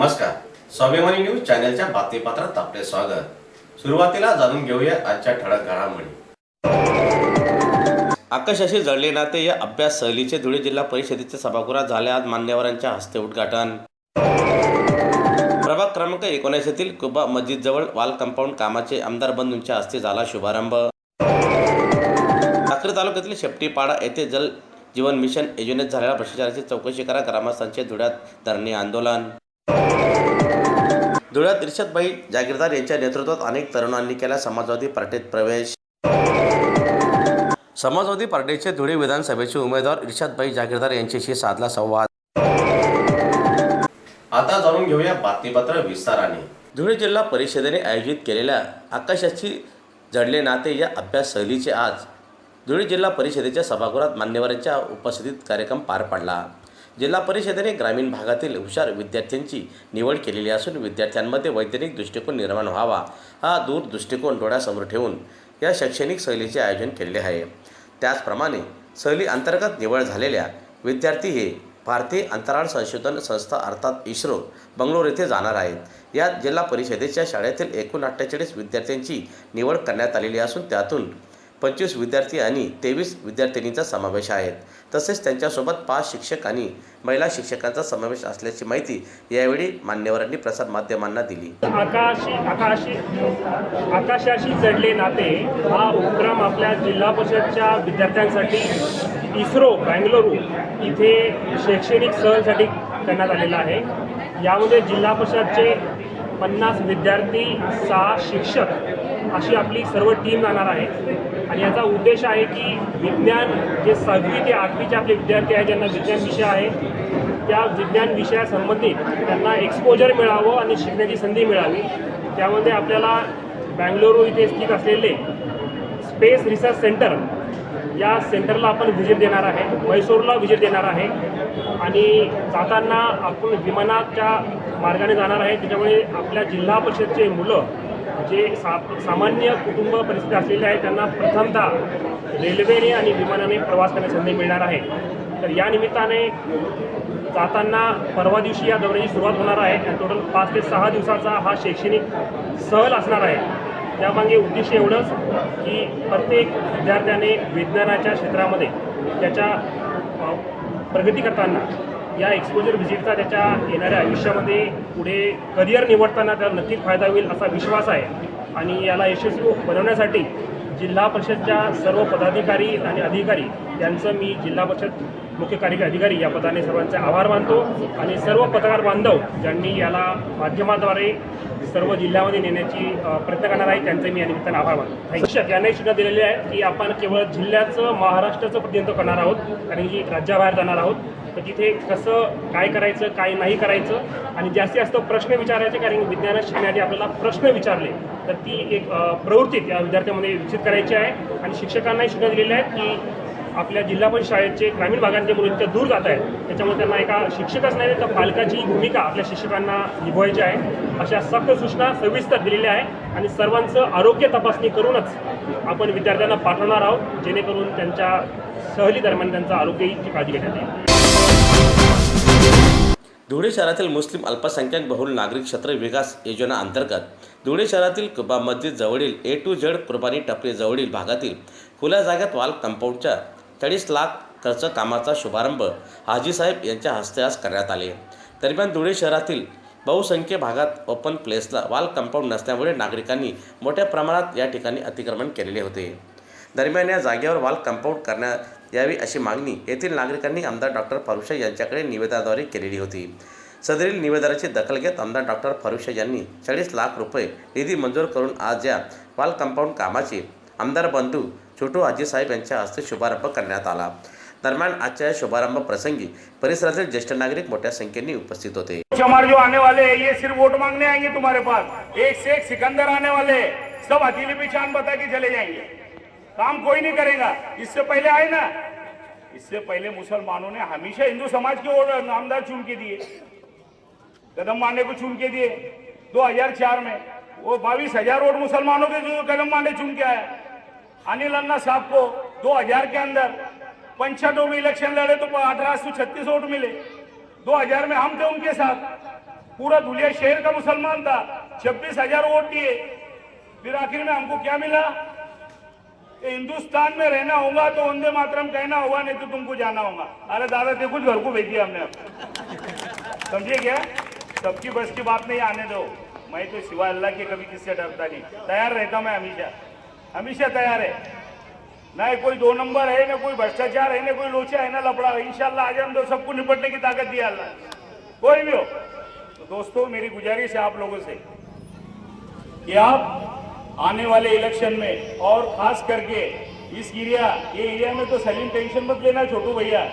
नमस्कार. स्वाभिमानी न्यूज चॅनलच्या बातमीपत्रात आपले स्वागत. सुरुवातीला जाणून घेऊया आजच्या ठळक घडामोडी. आकाशाशी जळले नाते या अभ्यास सहलीचे धुळे जिल्हा परिषदेचे सभागृहात झाले आज मान्यवरांच्या हस्ते उद्घाटन. प्रभाग क्रमांक एकोणऐंशीतील कुबा मस्जिद जवळ वाल कंपाऊंड कामाचे आमदार बंधूंच्या हस्ते झाला शुभारंभ. साक्री तालुक्यातील शेपटीपाडा येथे जल जीवन मिशन योजनेत झालेल्या भ्रष्टाचाराची चौकशी करा ग्रामस्थांचे धुळ्यात धरणे आंदोलन. धुळ्यात इर्षदभाई जागीरदार यांच्या नेतृत्वात अनेक तरुणांनी केला समाजवादी पार्टीत प्रवेश. समाजवादी पार्टीचे धुळे विधानसभेचे उमेदवार इर्षदभाई जागीरदार यांच्याशी साधला संवाद. आता जाणून घेऊया बातमीपत्र विस्ताराने. धुळे जिल्हा परिषदेने आयोजित केलेल्या आकाशाची जडले नाते या अभ्यास सहलीचे आज धुळे जिल्हा परिषदेच्या सभागृहात मान्यवरांच्या उपस्थितीत कार्यक्रम पार पडला. जिल्हा परिषदेने ग्रामीण भागातील हुशार विद्यार्थ्यांची निवड केलेली असून विद्यार्थ्यांमध्ये वैज्ञानिक दृष्टिकोन निर्माण व्हावा हा दूर दृष्टिकोन डोळ्यासमोर ठेवून या शैक्षणिक सहलीचे आयोजन केलेले आहे. त्याचप्रमाणे सहली अंतर्गत निवड झालेल्या विद्यार्थी हे भारतीय अंतराळ संशोधन संस्था अर्थात इस्रो बंगलोर येथे जाणार आहेत. यात जिल्हा परिषदेच्या शाळेतील एकूण अठ्ठेचाळीस विद्यार्थ्यांची निवड करण्यात आलेली असून त्यातून पंचवीस विद्यार्थी आणि तेवीस विद्यार्थिनींचा समावेश आहे. तसेच त्यांच्यासोबत पाच शिक्षक आणि महिला शिक्षकांचा समावेश असल्याची माहिती यावेळी मान्यवरांनी प्रसार माध्यमांना दिली. आकाशी आकाशी आकाशाशी जडले नाते हा उपक्रम आपल्या जिल्हा परिषदच्या विद्यार्थ्यांसाठी इस्रो बँगलोरू इथे शैक्षणिक सहलसाठी करण्यात आलेला आहे. यामध्ये जिल्हा परिषदचे पन्नास विद्यार्थी सहा शिक्षक अशी आपली सर्व टीम जाणार आहे. आणि याचा उद्देश आहे की विज्ञान जे सहावी ते आठवीचे आपले विद्यार्थी आहेत ज्यांना विज्ञान विषय आहे त्या विज्ञान विषयासंबंधित त्यांना एक्सपोजर मिळावं आणि शिकण्याची संधी मिळावी. त्यामध्ये आपल्याला बँगलोरू इथे स्थित असलेले स्पेस रिसर्च सेंटर या सेंटरला आपण व्हिजिट देणार आहे मैसूरला व्हिजिट देणार आहे. आणि जाताना आपण विमानाच्या मार्गाने जाणार आहे त्याच्यामुळे आपल्या जिल्हा परिषदचे मुलं जे सा सामान्य कुटुंब परिस्थिती असलेले आहे त्यांना प्रथमतः रेल्वेने आणि विमानाने प्रवास करण्याची संधी मिळणार आहे. तर या निमित्ताने जाताना परवा दिवशी या दौऱ्याची सुरुवात होणार आहे. आणि टोटल पाच ते सहा दिवसाचा हा शैक्षणिक सहल असणार आहे. त्यामागे उद्दिष्ट एवढंच की प्रत्येक विद्यार्थ्याने विज्ञानाच्या क्षेत्रामध्ये त्याच्या प्रगती करताना या एक्सपोजर व्हिजिटचा त्याच्या येणाऱ्या आयुष्यामध्ये पुढे करिअर निवडताना त्याला नक्कीच फायदा होईल असा विश्वास आहे. आणि याला यशस्वी बनवण्यासाठी जिल्हा परिषदच्या सर्व पदाधिकारी आणि अधिकारी यांचं मी जिल्हा परिषद मुख्य कार्यकारी अधिकारी या पदाने सर्वांचे आभार मानतो. आणि सर्व पत्रकार बांधव ज्यांनी याला माध्यमाद्वारे सर्व जिल्ह्यामध्ये नेण्याची प्रयत्न करणार आहे त्यांचे मी या निमित्ताने आभार मानतो. शिक्षक यांनाही सूचना दिलेली आहे की आपण केवळ जिल्ह्याचं महाराष्ट्राचं प्रतिनिधित्व करणार आहोत. कारण की राज्याबाहेर जाणार आहोत. तर तिथे कसं काय करायचं काय नाही करायचं? आणि जास्तीत जास्त प्रश्न विचारायचे कारण की विज्ञानात शिकण्याआधी आपल्याला प्रश्न विचारले. तर ती एक प्रवृत्ती त्या विद्यार्थ्यांमध्ये विकसित करायची आहे. आणि शिक्षकांनाही सूचना दिलेल्या आहेत की आपल्या जिल्हा परिषद शाळेचे ग्रामीण भागांचे मुलं इतक्या दूर जात आहेत. त्याच्यामुळे त्यांना एका शिक्षकच नाही तर पालकाची भूमिका आपल्या शिक्षकांना निभवायची आहे. अशा सक्त सूचना सविस्तर दिलेल्या आहे आणि सर्वांचं आरोग्य तपासणी करूनच आपण विद्यार्थ्यांना पाठवणार आहोत जेणेकरून त्यांच्या सहली दरम्यान त्यांचं आरोग्यही काळजी घेण्यात येईल. धुळे शहरातील मुस्लिम अल्पसंख्याक बहुल नागरिक क्षेत्र विकास योजना अंतर्गत धुळे शहरातील कुबा मस्जिद जवळील ए टू झेड कुर्बानी टपरी जवळील भागातील खुल्या जागेत वाल कंपाऊंडच्या चाळीस लाख खर्च कामाचा शुभारंभ हाजीसाहेब यांच्या हस्ते आज करण्यात आले. दरम्यान धुळे शहरातील बहुसंख्य भागात ओपन प्लेसला वाल कंपाऊंड नसल्यामुळे नागरिकांनी मोठ्या प्रमाणात या ठिकाणी अतिक्रमण केलेले होते. दरम्यान या जागेवर वाल कंपाऊंड करण्या यावी अशी मागणी येथील नागरिकांनी आमदार डॉक्टर फारुशा यांच्याकडे निवेदनाद्वारे केलेली होती. सदरील निवेदनाची दखल घेत आमदार डॉक्टर फारुशा यांनी चाळीस लाख रुपये निधी मंजूर करून आज या वाल कंपाऊंड कामाचे आमदार बंधू छोटू आजीसाहेब यांच्या हस्ते शुभारंभ करण्यात आला. दरम्यान आजच्या या शुभारंभ प्रसंगी परिसरातील ज्येष्ठ नागरिक मोठ्या संख्येने उपस्थित होते. चमार जो आने वाले हैं ये सिर्फ वोट मांगने आएंगे तुम्हारे पास। एक से एक सिकंदर आने वाले हैं। सब अकेले पहचान बता के चले जाएंगे। काम कोई नहीं करेगा। इससे पहले आए ना। इससे पहले मुसलमानों ने हमेशा हिंदू समाज के और नामदार चुन के दिए। कदम मांडे को चुन के दिए। 2004 में वो बाईस हज़ार वोट मुसलमानों के जो कदम मांडे चुन के आया अनिल अन्ना साहब को 2000 के अंदर पंचानवे में इलेक्शन लड़े तो अठारह सौ छत्तीस वोट मिले। 2000 में हम थे उनके साथ। पूरा धुलिया शहर का मुसलमान था। छब्बीस हज़ार वोट दिए। फिर आखिर में हमको क्या मिला? हिंदुस्तान में रहना होगा तो वंदे मातरम कहना होगा, नहीं तो तुमको जाना होगा। अरे दादा ते कुछ घर को भेज दिया हमने समझे क्या? सबकी बस की बात नहीं आने दो। मैं तो सिवाय अल्लाह के कभी किससे डरता नहीं। तैयार रहता मैं हमेशा। हमेशा तैयार है। ना कोई दो नंबर है, ना कोई भ्रष्टाचार है, ना कोई लोचा है, ना लपड़ा है। इंशाल्लाह आज हम दो सबको निपटने की ताकत दिया अल्लाह। कोई भी हो। तो दोस्तों, मेरी गुजारिश है आप लोगों से कि आप आने वाले इलेक्शन में और खास करके इस एरिया ये एरिया में तो सलीम टेंशन मत लेना छोटू भैया।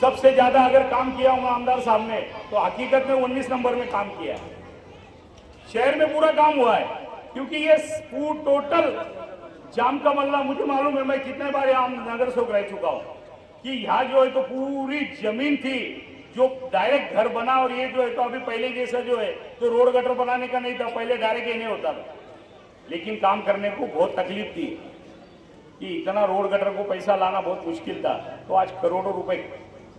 सबसे ज़्यादा अगर काम किया हूँ आमदार साहब ने तो हकीकत में 19 नंबर में काम किया शहर में पूरा काम हुआ है, क्योंकि ये टोटल जाम का मल्ला, मुझे मालूम है मैं कितने बार यहाँ नगर से रह चुका हूँ, कि यहाँ जो है तो पूरी ज़मीन थी, जो डायरेक्ट घर बना और ये जो है तो अभी पहले जैसा जो है तो रोड गटर बनाने का नहीं था, पहले डायरेक्ट ये नहीं होता था। लेकिन काम करने को बहुत तकलीफ़ थी कि इतना रोड गटर को पैसा लाना बहुत मुश्किल था। तो आज करोड़ों रुपए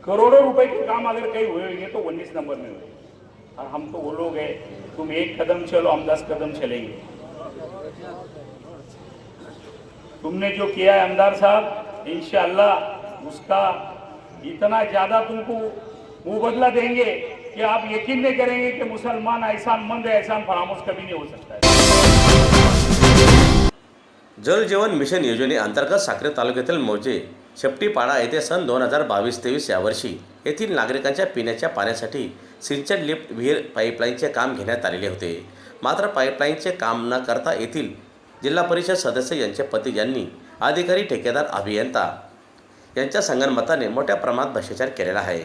करोड़ों रुपए के काम अगर कहीं हुए होंगे तो उन्नीस नंबर में हुए। और हम तो वो लोग हैं, तुम एक कदम चलो, हम दस कदम चलेंगे। तुमने जो किया है अमदार साहब इंशाल्लाह उसका इतना ज़्यादा तुमको मुँह बदला देंगे कि आप यकीन नहीं करेंगे कि मुसलमान एहसान मंद एहसान फरामोश कभी नहीं हो सकता। जल जीवन मिशन योजनेअंतर्गत साक्री तालुक्यातील मौजे शेपटीपाडा येथे सन दोन हजार बावीस तेवीस या वर्षी येथील नागरिकांच्या पिण्याच्या पाण्यासाठी सिंचन लिफ्ट विहीर पाईपलाईनचे काम घेण्यात आलेले होते. मात्र पाईपलाईनचे काम न करता येथील जिल्हा परिषद सदस्य यांचे पती यांनी अधिकारी ठेकेदार अभियंता यांच्या संगणमताने मोठ्या प्रमाणात भ्रष्टाचार केलेला आहे.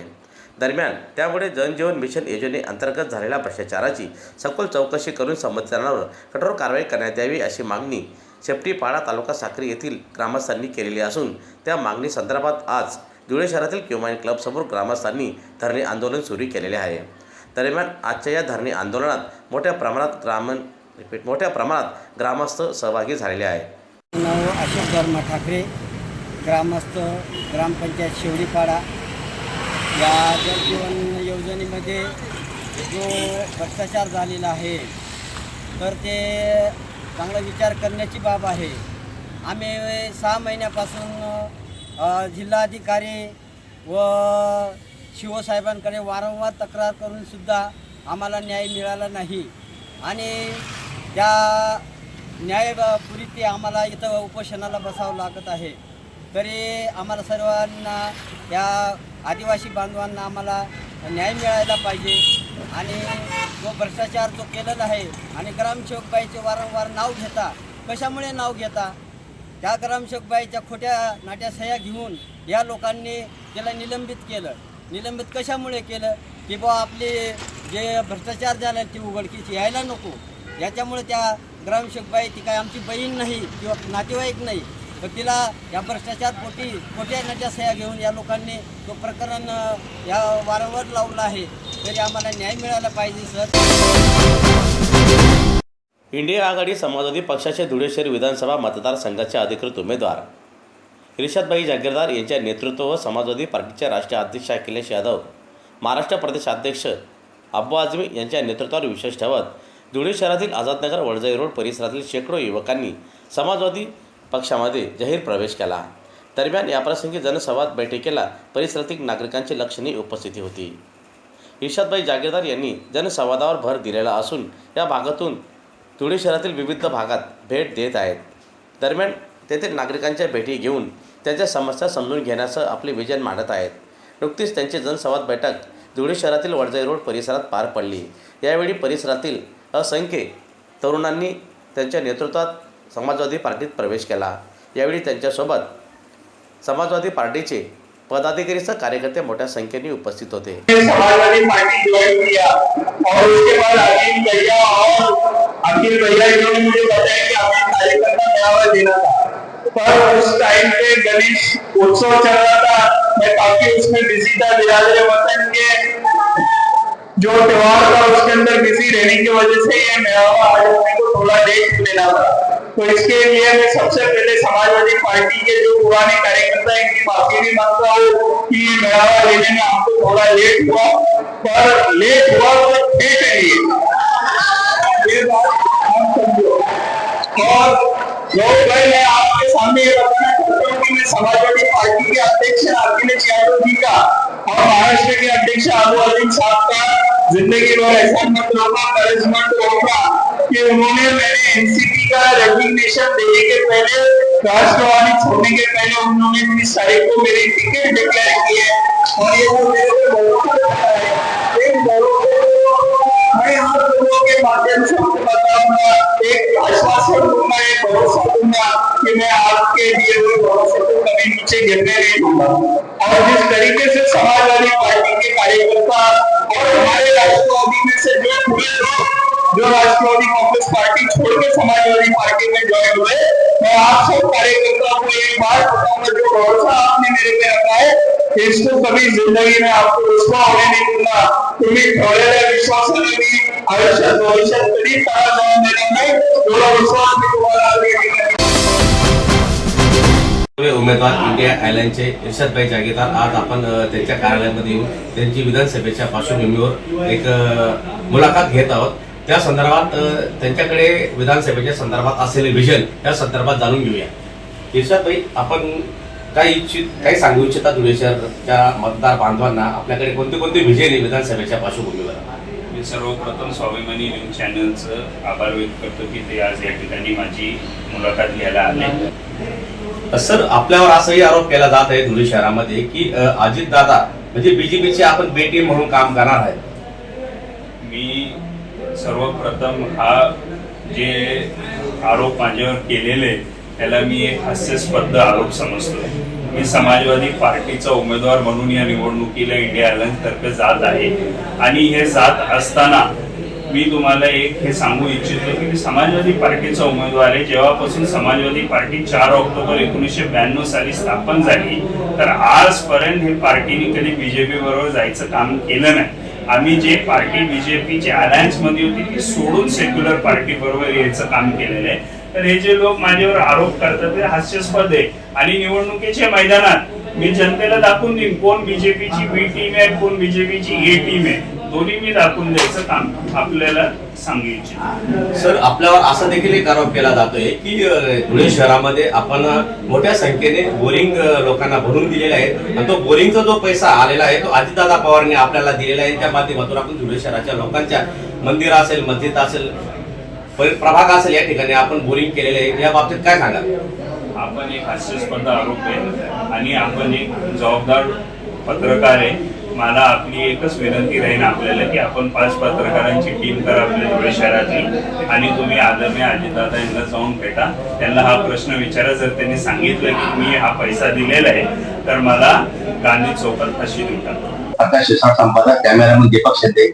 दरम्यान त्यामुळे जनजीवन मिशन योजनेअंतर्गत झालेल्या भ्रष्टाचाराची सखोल चौकशी करून संबंधितांवर कठोर कारवाई करण्यात यावी अशी मागणी शेपटीपाडा तालुका साक्री येथील ग्रामस्थांनी केलेली असून त्या मागणी संदर्भात आज धुळे शहरातील क्युमाइन क्लबसमोर ग्रामस्थांनी धरणे आंदोलन सुरू केलेले आहे. दरम्यान आजच्या या धरणे आंदोलनात मोठ्या प्रमाणात ग्राम रिपीट मोठ्या प्रमाणात ग्रामस्थ सहभागी झालेले आहेत. नाव अशोक धर्म ठाकरे ग्रामस्थ ग्रामपंचायत शिवडीपाडा. या जलजीवन योजनेमध्ये जो भ्रष्टाचार झालेला आहे तर ते चांगला विचार करण्याची बाब आहे. आम्ही सहा महिन्यापासून जिल्हाधिकारी व शिवसाहेबांकडे वारंवार तक्रार करूनसुद्धा आम्हाला न्याय मिळाला नाही. आणि त्या न्याय ते आम्हाला इथं उपोषणाला बसावं लागत आहे. तरी आम्हाला सर्वांना या आदिवासी बांधवांना आम्हाला न्याय मिळायला पाहिजे. आणि व भ्रष्टाचार जो केलेला आहे. आणि ग्रामसेवकबाईचे वारंवार नाव घेता कशामुळे नाव घेता? त्या ग्रामसेवकबाईच्या खोट्या नाट्या सह्या घेऊन या लोकांनी त्याला निलंबित केलं. निलंबित कशामुळे केलं? की बा आपले जे भ्रष्टाचार झाला ती उघडकीस यायला नको. याच्यामुळे त्या ग्रामसेवकबाई ती काय आमची बहीण नाही किंवा नातेवाईक नाही. तर तिला या भ्रष्टाचार पोटी खोट्या सह्या घेऊन या लोकांनी तो प्रकरण या वारंवार लावला आहे. तरी आम्हाला न्याय मिळाला पाहिजे सर. इंडिया आघाडी समाजवादी पक्षाचे धुळे शहर विधानसभा मतदारसंघाचे अधिकृत उमेदवार. इर्शादबाई जागीरदार यांच्या नेतृत्व व समाजवादी पार्टीचे राष्ट्रीय अध्यक्ष अखिलेश यादव महाराष्ट्र प्रदेशाध्यक्ष अब्बू आझमी यांच्या नेतृत्वावर विश्वास ठेवत धुळे शहरातील आझादनगर वडजाई रोड परिसरातील शेकडो युवकांनी समाजवादी पक्षामध्ये जाहीर प्रवेश केला. दरम्यान याप्रसंगी जनसंवाद बैठकीला परिसरातील नागरिकांची लक्षणीय उपस्थिती होती. इर्शादबाई जागीरदार यांनी जनसंवादावर भर दिलेला असून या भागातून धुळे शहरातील विविध भागात भेट देत आहेत. दरम्यान तेथील नागरिकांच्या भेटी घेऊन त्यांच्या समस्या समजून घेण्याचं आपले विजन मांडत आहेत. नुकतीच त्यांची जनसंवाद बैठक धुळे शहरातील वडजाई रोड परिसरात पार पडली. यावेळी परिसरातील असंख्य तरुणांनी त्यांच्या नेतृत्वात समाजवादी पार्टीत प्रवेश केला. यावेळी त्यांच्यासोबत समाजवादी पार्टीचे पदाधिकारीसह कार्यकर्ते मोठ्या संख्येने उपस्थित होते. समाजवादी पार्टी ज्वाइन किया और उसके बाद अखिल भैया और अखिल भैया इन्होंने मुझे बताया कि आपको कार्यकर्ता देना था। पर उस टाइम पे गणेश उत्सव चल रहा था। मैं काफी उसमें बिजी था। बिरादर वतन के जो त्योहार था उसके अंदर बिजी रहने की वजह से ये मेलावा को थोड़ा लेट लेना था। तो इसके लिए मैं सबसे पहले समाजवादी पार्टी के जो पुराने कार्यकर्ता हैं, इनकी माफ़ी भी माँगता हूँ कि मेलावा लेने में हमको थोड़ा लेट हुआ, पर लेट हुआ तो ठीक है ये और भाई, मैं आपके सामने ये बताना चाहता हूँ कि मैं समाजवादी पार्टी के अध्यक्ष अखिलेश यादव जी का, और महाराष्ट्र के अध्यक्ष अबू अजीम साहब का ज़िंदगी भर ऐसा मत रहूँगा कर्ज मत कि उन्होंने मैंने एनसीपी का रेजिग्नेशन देने के पहले, राष्ट्रवादी छोड़ने के पहले उन्होंने तीस तारीख को मेरी टिकट डिक्लेयर की है। और ये वो मेरे को है इन भरोसे मैं आप लोगों के माध्यम से बताऊँगा। एक आश्वासन दूँगा, एक भरोसा दूँगा कि मैं आपके दिए हुए भरोसे को कभी नीचे गिरने नहीं दूँगा। और जिस तरीके से समाजवादी पार्टी के कार्यकर्ता और हमारे राष्ट्रवादी में से जो पूरे जो राष्ट्रवादी कांग्रेस पार्टी छोड़ के समाजवादी पार्टी में ज्वाइन हुए मैं आप सब कार्यकर्ताओं को एक बात बताऊँगा जो भरोसा आपने मेरे पे रखा है इसको कभी ज़िंदगी में आपको रुसवा होने नहीं दूँगा। तुम्ही ठेवलेल्या विश्वासाने मी आयुष्यात भविष्यात कधी तारा नाही एवढा विश्वास मी आज या ठिकाणी नवे उमेदवार इंडिया आयलँडचे इर्षदभाई जागीरदार आज आपण अ, त्यांच्या कार्यालयामध्ये येऊन एक मुलाखत घेत आहोत. त्या संदर्भात त्यांच्याकडे विधानसभेच्या संदर्भात असलेले विजन त्या संदर्भात जाणून घेऊया. इर्षदभाई आपण काय इच्छित काही सांगू इच्छिता धुळे शहरच्या मतदार बांधवांना आपल्याकडे कोणते कोणते विजय आहे विधानसभेच्या पार्श्वभूमीवर? मी सर्वप्रथम स्वाभिमानी न्यूज चॅनलचं आभार व्यक्त करतो की ते आज या ठिकाणी माझी मुलाखत घ्यायला आले. सर आपल्यावर असाही आरोप केला जात आहे धुळे शहरामध्ये की अजित दादा म्हणजे बीजेपीचे आपण बे टीम म्हणून काम करणार आहे सर्वप्रथम हा जे आरोप माझ्यावर केलेले त्याला मी एक हास्यास्पद आरोप समजतो. मी समाजवादी पार्टीचा उमेदवार म्हणून या निवडणुकीला इंडिया अलायन्सतर्फे जात आहे. आणि हे जात असताना मी तुम्हाला एक हे सांगू इच्छितो की मी समाजवादी पार्टीचा उमेदवार आहे. जेव्हापासून समाजवादी पार्टी चार ऑक्टोबर एकोणीसशे ब्याण्णव साली स्थापन झाली तर आजपर्यंत हे पार्टीने कधी बीजेपी बरोबर जायचं काम केलं नाही. आम्ही जे पार्टी बीजेपीची अलायन्समध्ये होती ती सोडून सेक्युलर पार्टी बरोबर यायचं काम केलेलं आहे. तर हे जे लोक माझ्यावर आरोप करतात ते हास्यास्पद आहे आणि निवडणुकीच्या मैदानात मी जनतेला दाखवून देईन कोण बीजेपीची बी टीम आहे कोण बीजेपीची ए टीम आहे. दोन्ही मी दाखवून द्यायचं काम आपल्याला सांगू इच्छितो सर आपल्यावर असा देखील एक आरोप केला जातोय की धुळे शहरामध्ये आपण मोठ्या संख्येने बोरिंग लोकांना भरून दिलेले आहेत. आणि तो बोरिंगचा जो पैसा आलेला आहे तो अजितदादा पवारने आपल्याला दिलेला आहे. त्या माध्यमातून आपण धुळे शहराच्या लोकांच्या मंदिर असेल मस्जिद असेल पर- प्रभाग असेल या ठिकाणी आपण बोरिंग केलेले आहे. या बाबतीत काय सांगाल? आपण एक हास्यास्पद आरोप आहे आणि आपण एक जबाबदार पत्रकार आहे. मला आपली एकच विनंती राहील आपल्याला की आपण पाच पत्रकारांची टीम करा आपल्या धुळे शहरातली. आणि तुम्ही आदरणीय अजितदादा यांना जाऊन भेटा. त्यांना हा प्रश्न विचारा. जर त्यांनी सांगितलं की मी हा पैसा दिलेला आहे तर मला गांधी चौकात फाशी देऊ टाका. आकाश संपादक कॅमेरामन दीपक शेट्टे.